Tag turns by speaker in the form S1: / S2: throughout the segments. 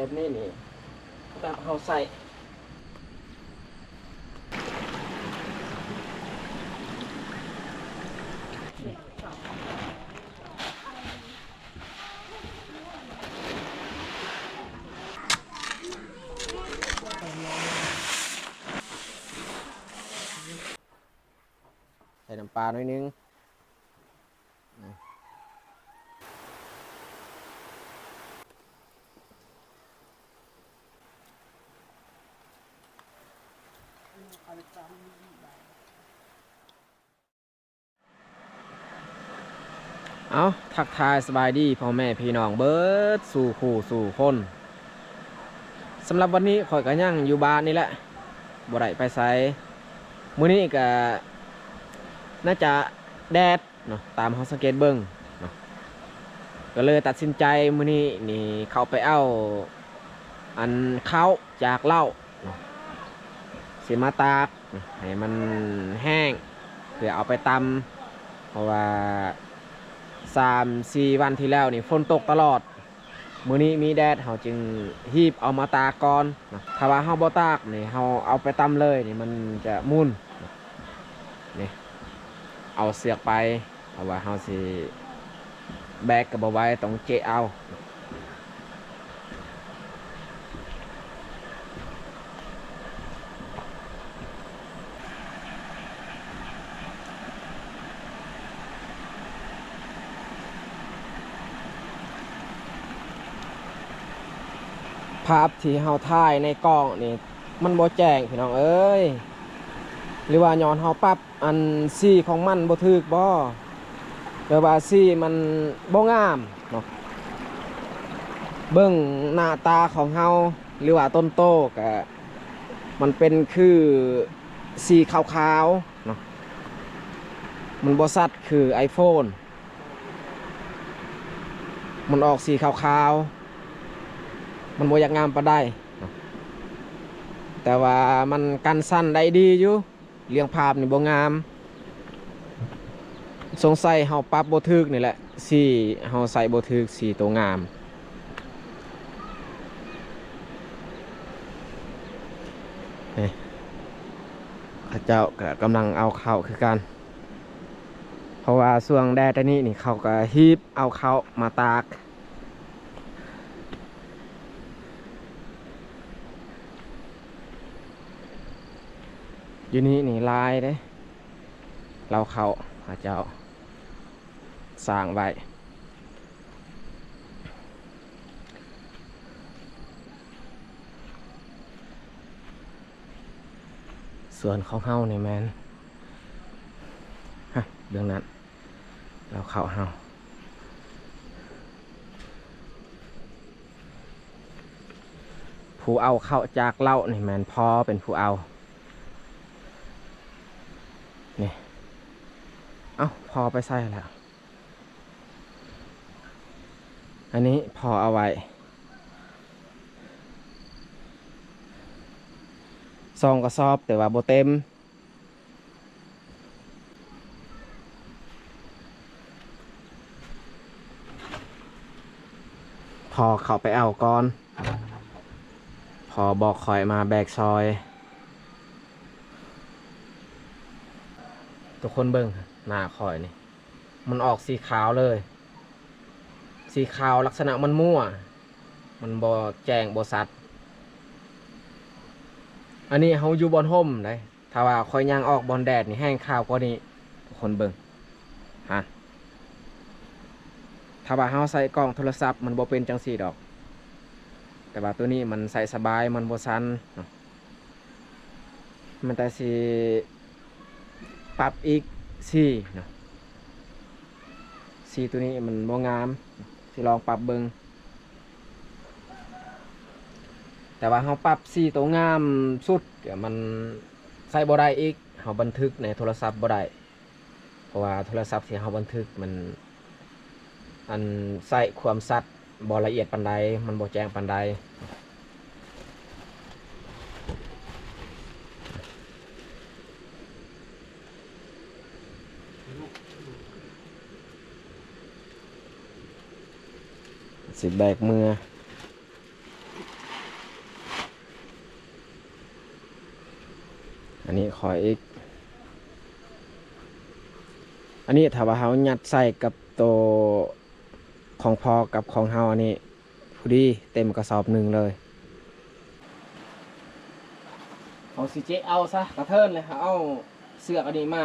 S1: แบบนี้นี่แบบเขาใส่ใส่น้ำปลาหน่อยนึง เอาทักทายสบายดีพ่อแม่พี่น้องเบิร์ดสู่คู่สู่คนสำหรับวันนี้ข่อยก็ยังอยู่บ้านนี่แหละบ่ได้ไปไสมื้อนี้ก็น่าจะแดดเนาะตามเฮาสังเกตเบิ่งเนาะก็เลยตัดสินใจมื้อนี้นี่เข้าไปเอาอันข้าวจากเหล้าเนาะสิมาตากให้มันแห้งเพื่อเอาไปตำเพราะว่า สามสี่วันที่แล้วนี่ฝนตกตลอด มื้อนี้มีแดดเฮาจึงฮีบเอามาตากก่อนนะถ้าว่าเฮาบ่ตากนี่เฮาเอาไปตำเลยนี่มันจะมุนนะนี่เอาเสือกไปเพราะว่าเฮาสิแบกกับบ่ไว้ต้องเจเอา ภาพที่เฮาถ่ายในกล้องนี่มันบ่แจ้งพี่น้องเอ้ยหรือว่าย้อนเฮาปรับอันสีของมันบ่ถูกบ่หรือว่าสีมันบ่งามเนาะเบิ่งหน้าตาของเฮาหรือว่าต้นโตก็มันเป็นคือสีขาวๆเนาะมันบ่ชัดคือ iPhone มันออกสีขาวๆ มันบ่อยากงามปาได้ แต่ว่ามันกันสั้นได้ดีอยู่เรียงภาพนี่บ่งาม สงสัยเฮาปรับบ่ถึกนี่แหละสีเฮาใส่บ่ถึกสีตัวงามข้าเจ้าก็กำลังเอาเข้าคือกัน เพราะว่าช่วงแดดนนี้นี่เขาก็ฮีบเอาเข้ามาตาก อยู่นี่นี่ลายเด้เราเขาพระเจ้าสร้างไว้ส่วนของเฮานี่แมนฮะเรื่องนั้น เราเข้าเฮาผู้เอาเข้าจากเล่านี่แมนพอเป็นผู้เอา เอาพอไปใส่แล้ว อันนี้พอเอาไว้ซองกระสอบแต่ว่าโบเต็ม พอเขาไปเอาก่อน พอบอกคอยมาแบกซอย ทุกคนเบิ่ง หน้าคอยนี่ มันออกสีขาวเลย สีขาวลักษณะมันมั่ว มันบอแจงบอสัดอันนี้เขาอยู่บอนห่มเลยถ้าว่าคอยยางออกบอนแดดนี่แห้งขาวกว่านี้คนเบิ่งฮะถ้าว่าเขาใส่กล้องโทรศัพท์มันบ่เป็นจังสีดอก แต่ว่าตัวนี้มันใส่สบายมันบ่ซันมันแต่สีปรับอีก สี่เนาะสี่ตัวนี้มันบ่งามสิลองปรับเบิงแต่ว่าเราปรับสี่ตัวงามสุดเดี๋ยวมันใส่บ่ได้อีกเราบันทึกในโทรศัพท์บ่ได้เพราะว่าโทรศัพท์ที่เราบันทึกมันอันใส่ความสัดบ่ละเอียดปานใดมันบ่แจ้งปานใด สิแบกมืออันนี้ขออีก อันนี้ถ้าว่าเขายัดใส่กับตัวของพอกับของเฮาอันนี้พอดีเต็มกระสอบหนึ่งเลยของสิเจเอาซะกระเทินเลยเอาเสือกอันนี้มา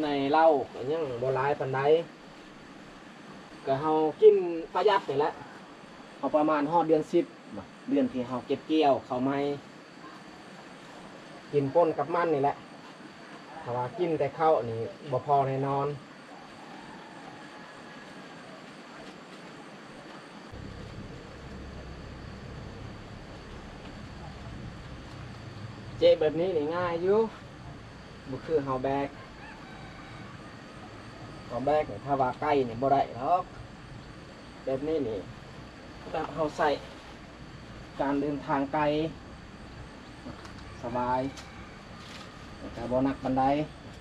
S1: ในเหล้าก็ยังบ่หลายปานใดก็เฮากินประหยัดนี่แหละเอาประมาณฮอดเดือน10บ่เดือนที่เฮาเก็บเกี่ยวเขาวไม่กินป่นกับมันนี่แหละถ้าว่ากินแต่ข้าวนี่บ่พอแน่นอนเจ๊แบบนี้นี่ง่ายอยู่บ่คือเฮาแบก เอาแบกนี่ถ้าว่าใกล้นี่บ่ได้หรอกแบบนี้นี่แบบเขาใส่การเดินทางไกล สบายแต่บ่หนักบันได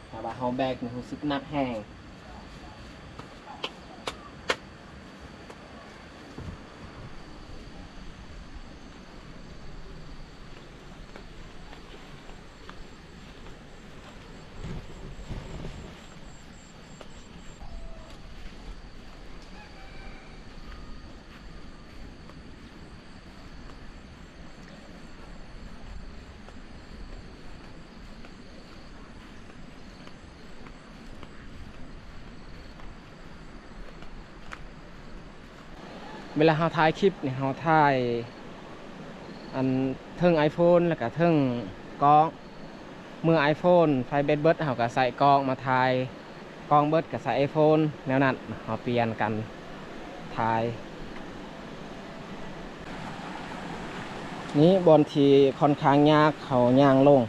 S1: ถ้าว่าเขาแบกนี่รู้สึกหนักแห้ง เวลาเฮาถ่ายคลิปเนี่ยเฮาถ่ายอันเทิง iPhone แล้วก็เทิงกล้องเมื่อ iPhone ไฟเบ็ดเบิร์ดเฮาก็ใส่กล้องมาถ่ายกล้องเบิร์ดก็ใส่ iPhone แนวนั้นเฮาเปลี่ยนกันถ่าย นี้บนทีค่อนข้างยากเขาย่างลง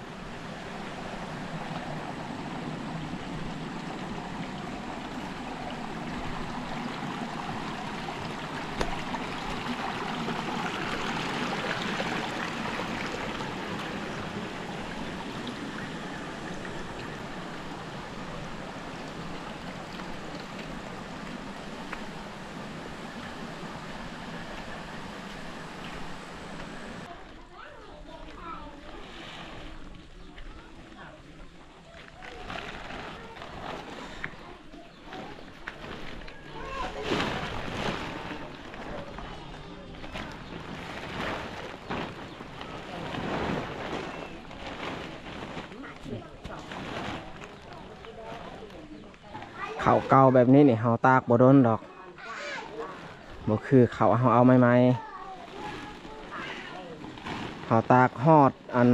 S1: เขาเก่าแบบนี้นี่เขาตากบ่โดนดอกบ่คือเขาเขาเอาใหม่เขาตากฮอดอัน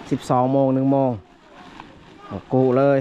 S1: 12โมง1โมงโมงกูเลย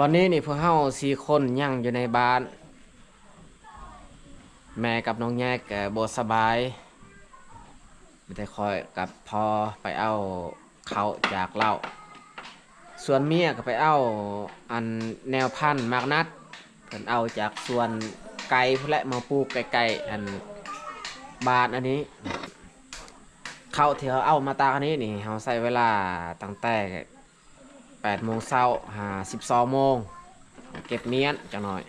S1: วันนี้นี่พวกเฮาสี่คนยังอยู่ในบ้าน แม่กับน้องแยกก็บ่สบายไมีแต่คอยกับพอไปเอาเขาจากเล่าส่วนเมียก็ไปเอาอันแนวพันธุ์มากนัดเพิ่นเอาจากส่วนไก่พุ่นแหละมาปลูกใกล้ๆอันบ้านอันนี้เข้าที่เขาเอามาตากอันนี้นี่เขาใส่เวลาตั้งแต่ 8โมงเช้าหา12โมงเก็บเมียนจังหน่อย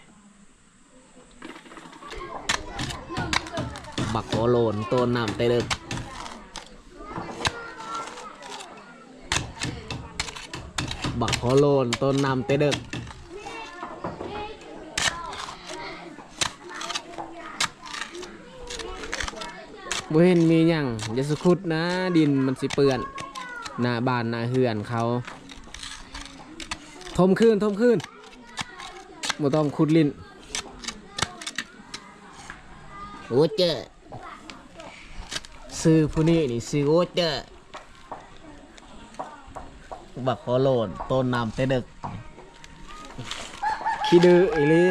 S1: บักโอโลนต้นน้ำเตลึกบักโอโลนต้นน้ำเตลึกบ่เห็นมีหยังอย่าสุขุดนะดินมันสิเปื้อนหน้าบ้านหน้าเฮือนเขา ทมขึ้นทมขึ้นบ่ต้องขุดลิ้นโอเจอร์ซื้อผู้นี้นี่ซื้อโอเจอร์บักโคโลนต้นน้ำเตดึกขี้ดื้ออีลี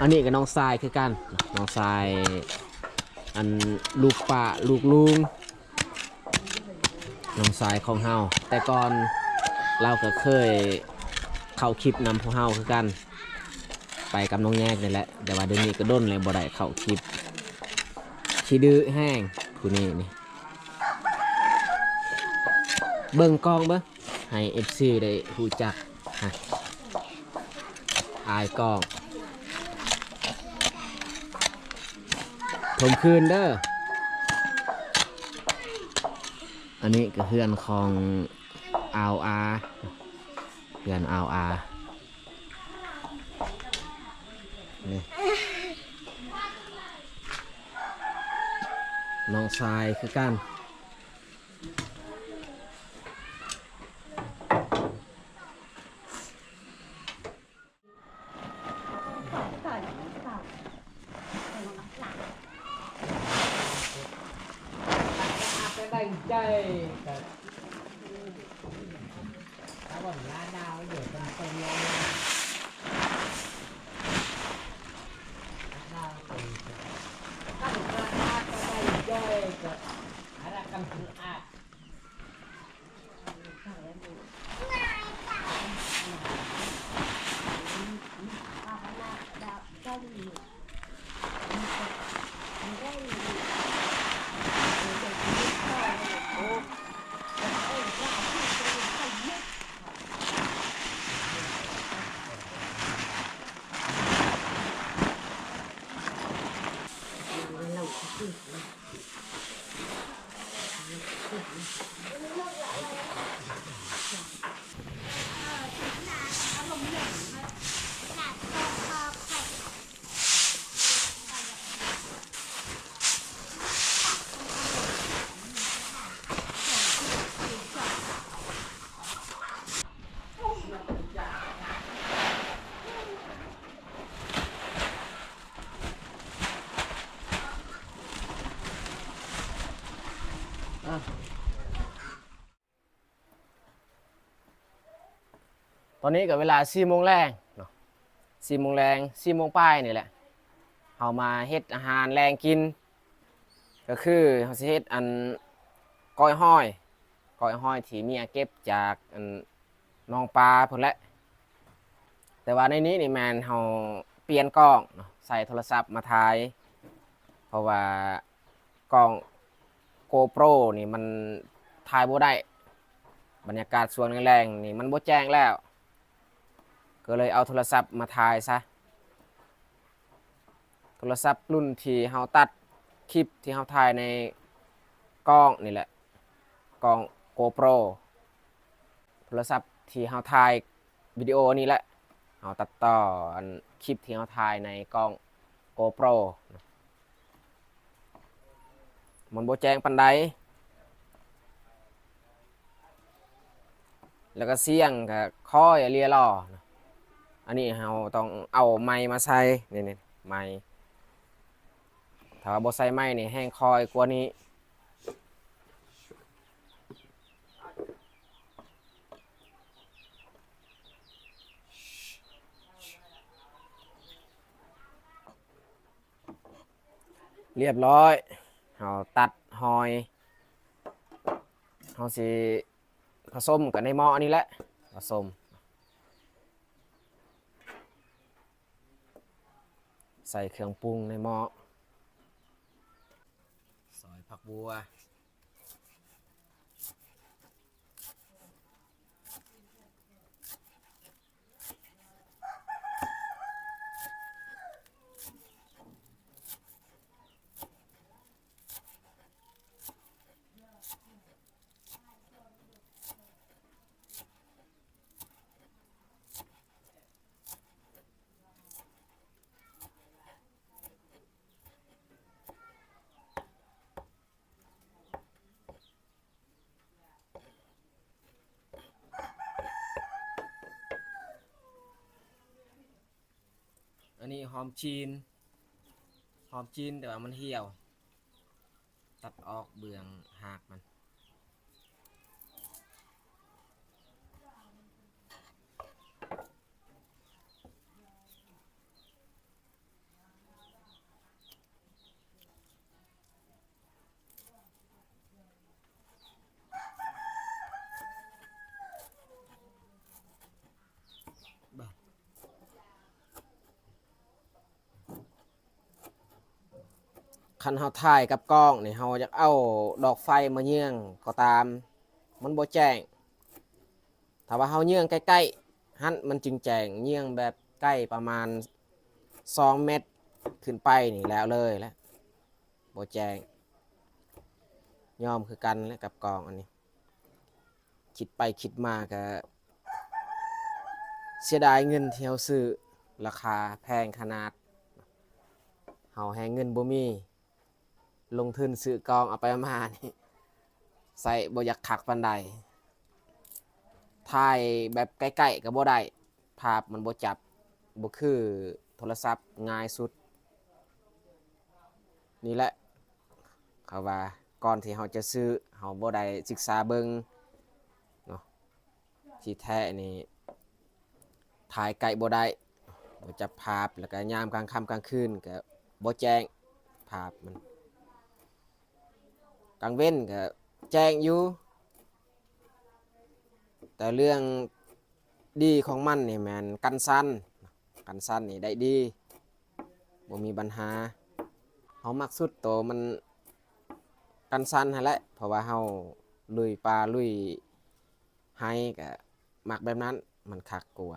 S1: อันนี้กับน้องทรายคือกันน้องทรายอันลูกป่าลูกลุงน้องทรายของเฮาแต่ก่อนเราก็เคย เข้าคลิปนำพวกเฮาคือกัน ไปกับน้องแยกนี่แหละแต่ว่าเดี๋ยวนี้ก็ด้นเลยบ่ได้เข้าคลิปขี้ดื้อแห้งผู้นี้นี่เบิ่งกล้องเบิ่ให้ FC ได้รู้จักอายกล้องผมคืนเด้อ อันนี้ก็เพื่อนของอาวอา พื่อนอาอานี่น้องทรายคือกัน
S2: ตั้งใจกับถ้าวันลาดาวอยู่ตรงตรงนี้ดาวตรงตั้งราคาก็ได้ย่อยกับอะไรกันคืออาด
S1: ต อนนี้กับเวลา4โมงแรงเนาะ4โมงแรง4โมงป้ายนี่แหละเอามาเฮ็ดอาหารแรงกิน ก็คือเขาสิเฮ็ดอันก้อยห้อยก้อยห้อยที่เมียเก็บจากอันน้องปลาพุ่นแหละแต่ว่าในนี้นี่แมนเฮาเปลี่ยนกล้องเนาะใส่โทรศัพท์มาถ่าย เพราะว่ากล้อง GoPro นี่มันถ่ายบ่ได้ บรรยากาศสวนแรงๆนี่มันบ่แจ้งแล้ว ก็เลยเอาโทรศัพท์มาถ่ายซะ โทรศัพท์รุ่นที่เฮาตัดคลิปที่เฮาถ่ายในกล้องนี่แหละ กล้อง GoPro โทรศัพท์ที่เฮาถ่ายวิดีโอนี่แหละเฮาตัดต่อคลิปที่เฮาถ่ายในกล้อง GoPro มันโบแจงปันใดแล้วก็เสียงก็ค่อยเลียล่อนะ อันนี้เราต้องเอาไม้มาใส่นี่นไม้ถ้าว่าบใส่ไม้นี่แห้งคอยกว่านี้เรียบร้อยเราตัดหอยเราสิผสมกันในหม้อนี้แหละผสม ใส่เครื่องปรุงในหม้อซอยผักบัว หอมจีน หอมจีนแต่ว่ามันเหี่ยว ตัดออกเบืองหากมัน คันเฮาถ่ายกับกล้องนี่เฮาอยากเอาดอกไฟมาเยื่องก็ตาม มันบ่แจ้งถ้าว่าเฮาเยื่องใกล้ๆหันมันจึงแจ้งเยื่องแบบใกล้ประมาณ 2 เมตรขึ้นไปนี่แล้วเลยแล้วบ่แจ้งยอมคือกันแล้วกับกองอันนี้ คิดไปคิดมาก็เสียดายเงินที่เฮาซื้อราคาแพงขนาดเฮาแหงเงินบ่มี ลงทุนซื้อกองเอาไปมานี่ใส่บอยากคักปานใดถ่ายแบบใกล้ๆก็บ่ได้ภาพมันบ่จับบ่คือโทรศัพท์ง่ายสุด นี่แหละเขาว่าก่อนที่เฮาจะซื้อเฮาบ่ได้ศึกษาเบิ่งเนาะที่แท้นี่ถ่ายไกลบ่ได้บ่จับภาพแล้วก็ยามกลางค่ำกลางคืนก็บ่แจ้งภาพมัน กลางเว้นก็แจ้งอยู่แต่เรื่องดีของมันนี่แมนกันสั้นกันสั้นนี่ได้ดีบ่มีปัญหาเฮามักสุดโตมันกันสั้นหั่นแหละเพราะว่าเฮาลุยป่าลุยไฮก็มักแบบนั้นมันคักกลัว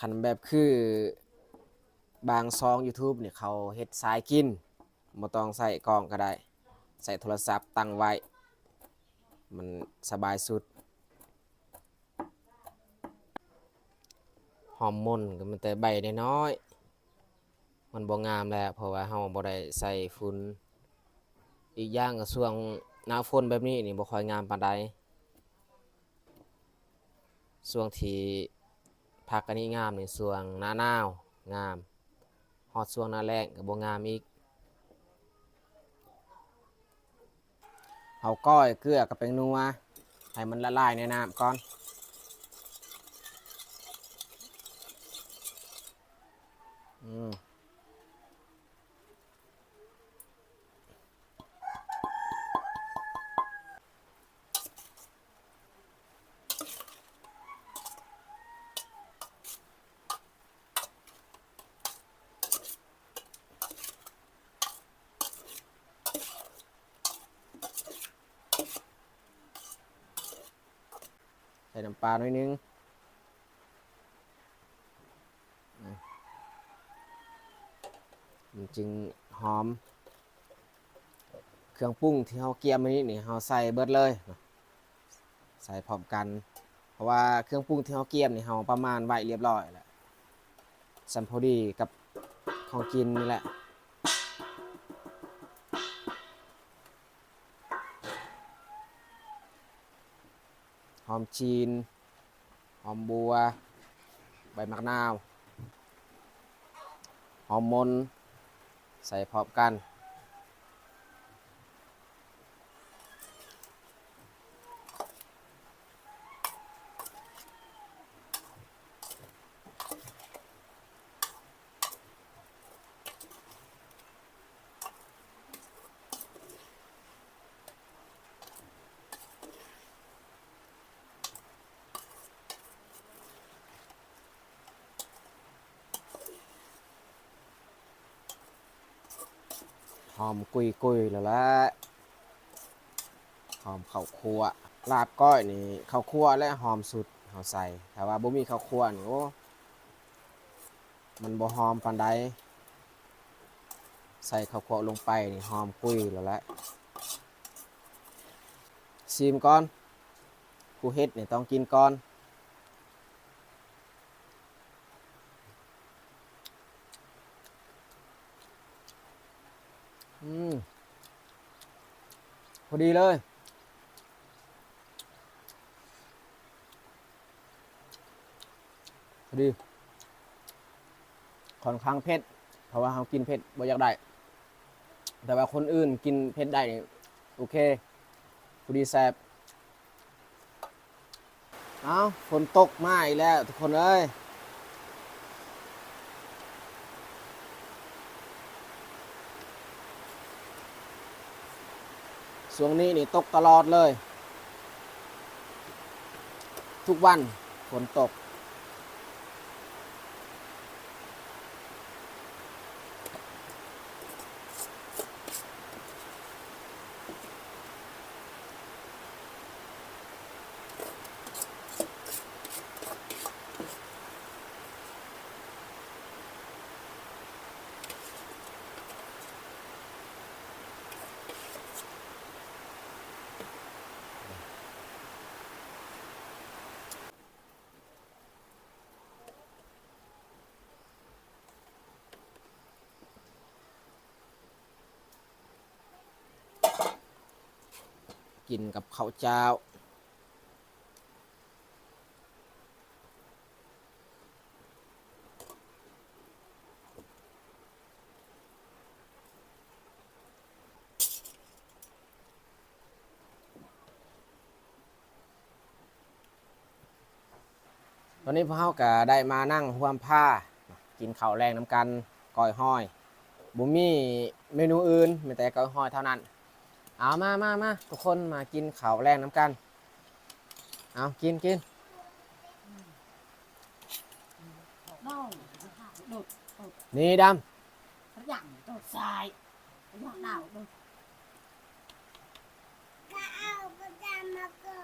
S1: คันแบบคือบางซอง YouTube เนี่ยเขาเฮ็ดสายกิน บ่ต้องใส่กล้องก็ได้ ใส่โทรศัพท์ตั้งไว้ มันสบายสุด หอมมนก็มันแต่ใบน้อยมันบ่งามแล้วเพราะว่าเฮาบ่ได้ใส่ฝุ่นอีกอย่างก็ช่วงหน้าฝนแบบนี้นี่บ่ค่อยงามปานใดช่วงที่พักอันนี้งามนี่ช่วงหน้าหนาวงามฮอดช่วงหน้าแล้งก็บ่งามอีก เอาก้อยเกลือกับแป้งนัวให้มันละลายในน้ำก่อน อืม ปลาหน่อยนึงอืมมันจึงหอม เครื่องปรุงที่เราเกียมมานี้นี่เราใส่เบิดเลยใส่พร้อมกัน เพราะว่าเครื่องปรุงที่เราเกียมนี่เราประมาณไว้เรียบร้อยแล้วสัมพอดีกับของกินนี่แหละ หอมจีน หอมบัว ใบมะนาว หอมมน ใส่พร้อมกันน กุยกุยๆแล้วละหอมข้าวคั่วลาบก้อยนี่ข้าวคั่วและหอมสุดเอาใส่ถ้าว่าบ่มีข้าวคั่วนี่โอ้มันบ่หอมปานใดใส่ข้าวคั่วลงไปนี่หอมกุยแล้วละชิมก่อนผู้เฮ็ดนี่ต้องกินก่อน อืมพอดีเลย พอดีค่อนข้างเผ็ด เพราะว่าเขากินเผ็ดบ่อยากได้ แต่ว่าคนอื่นกินเผ็ดได้โอเคพอดีแซ่บเอาฝนตกมาอีกแล้ว ทุกคนเอ้ย ช่วงนี้นี่ตกตลอดเลย ทุกวันฝนตก กินกับข้าวเจ้า ตอนนี้พวกเขาก็ได้มานั่งห่วมผ้า กินข้าวแรงน้ำกันก้อยห้อยบุมีเมนูอื่นมีแต่ก้อยห้อยเท่านั้น เอามามามาทุกคนมากินข้าวแรงน้ำกัน เอากินกิน
S2: น้องโดด
S1: นี่ด
S2: พระยังโดดทรายระยังหนาวโดด
S3: ก็เอาประจำมาเกิ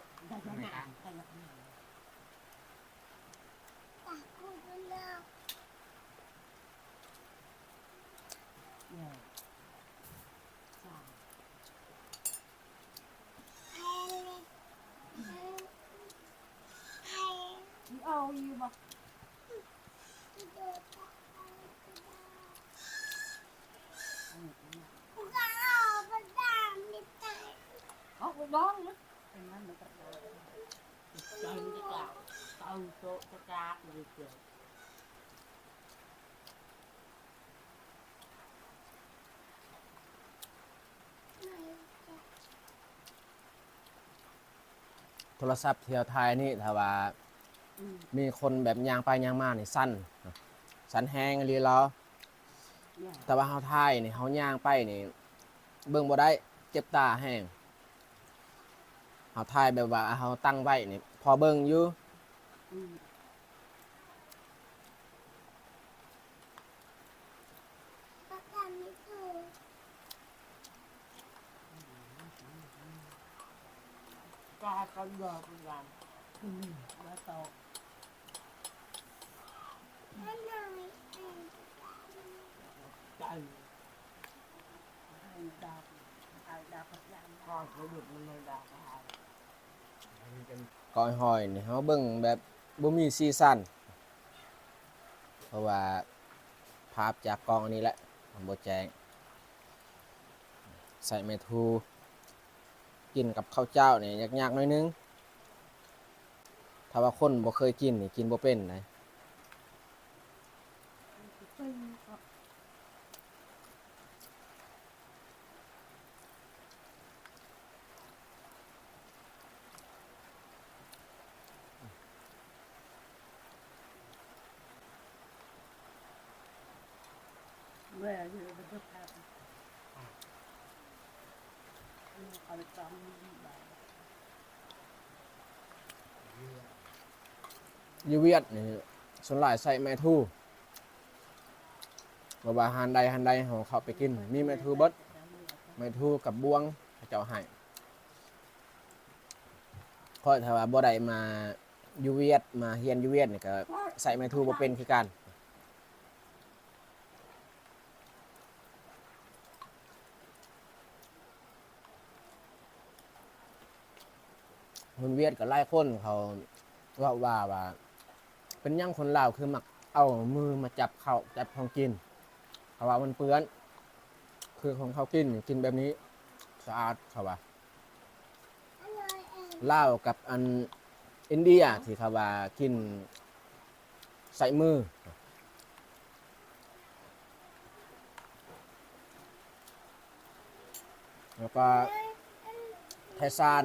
S3: ด
S2: ได้ได้ยังหนาว
S3: ตักกูไปเลิก
S2: เนี่ยทราย
S3: ไอ้ไอ้
S2: มีเอยู่บ่
S3: เอาไป
S2: บ้องนะเป็นมันมันก็ใจมันจะกล่าเอาโต๊ะจะกราเลยเกิด
S1: โทรศัพท์เที่ยวไทยนี่ถ้าว่า
S2: ม
S1: มีคนแบบยางไปยางมานี่สั้นสั้นแห้งเรียแล้ว
S2: เนี่ย
S1: แต่ว่าเฮาไทยนี่เฮาย่างไปนี่ เบิ่งบ่ได้เจ็บตาแห้งเฮาไทยแบบว่าเฮาตั้งไว้นี่พอเบิ่งอยู่
S2: อืม
S3: ประจำนี่คือ
S2: กาก็ยอมกันอืมแล้วโต
S3: นั่นหน่อยไอ้
S2: ใจให้ดาวให้ดาวพระยังก่อเขาหยุดมันเลยดาวพระ
S1: ก้อยหอยนี่เฮาเบิ่งแบบบ่มีซีซั่นเพราะว่าภาพจากกล้องอันนี้แหละมันบ่แจ้งใส่เมทูกินกับข้าวเจ้านี่ยากๆหน่อยนึง ถ้าว่าคนบ่เคยกินนี่กินบ่เป็นนะ
S2: เป็นก็ เมื่ออยู่ในประเทศไทยเอาไปจำแบบ
S1: อยูเวียดนี่สวนหลายใส่เมทูบ่ว่าหานใดหานใดเฮาเขาไปกิน มีแม่ทูเบิดแม่ทูกับบวงเขาเจ้าให้เพราะถ้าว่าบ่ได้มาอยูเวียดมาเฮียนอยูเวียดนี่ก็ใส่แม่ทูบ่เป็นคือกัน คนเวียดกับไล่คนเขาว่าว่าว่า เป็นหยังคนลาวคือมักเอามือมาจับเขาวจับของกินเพราว่ามันเปื้อน คือของเขากินกินแบบนี้สะอาดเขาว่า
S3: อร่อยเอง
S1: ลาวกับอันอินเดียที่เขาว่ากินใส่มือแล้วก็ไทซาน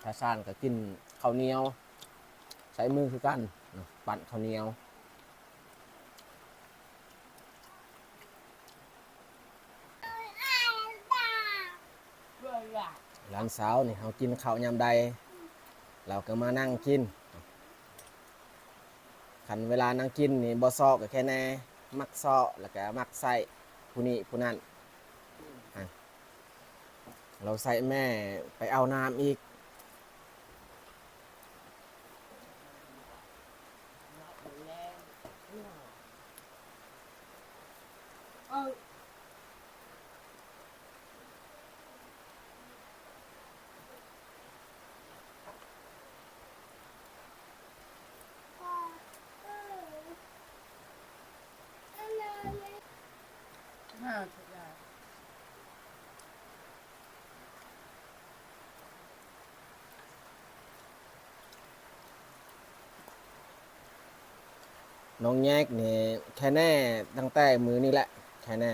S1: ไทซานก็กินข้าวเหนียว ใช้มือคือกันปั่นข้าวเหนียว
S3: อ้าวตา
S2: เบื่ออยาก
S1: หลานสาวนี่เขากินข้าวยามใด เราก็มานั่งกินขันเวลานั่งกินนี่บ่ซอกก็แค่แน่มักซอแล้วก็มักใส่ผู้นี้ผู้นั้นเราใส่แม่ไปเอาน้ำอีก
S2: เออ
S3: พ่อเอออร่อยไหม
S2: น่าจะได้
S1: น้องแยกนี่แค่แน่ตั้งแต่มือนี่แหละแค่แน่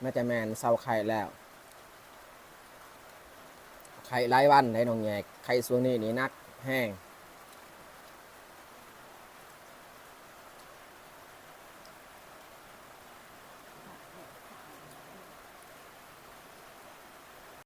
S1: แม่แต่แมนเศร้าไข่แล้ว ไข่หลายวันได้น้องแยกไข่ส่วนนี้นี่นักแห้ง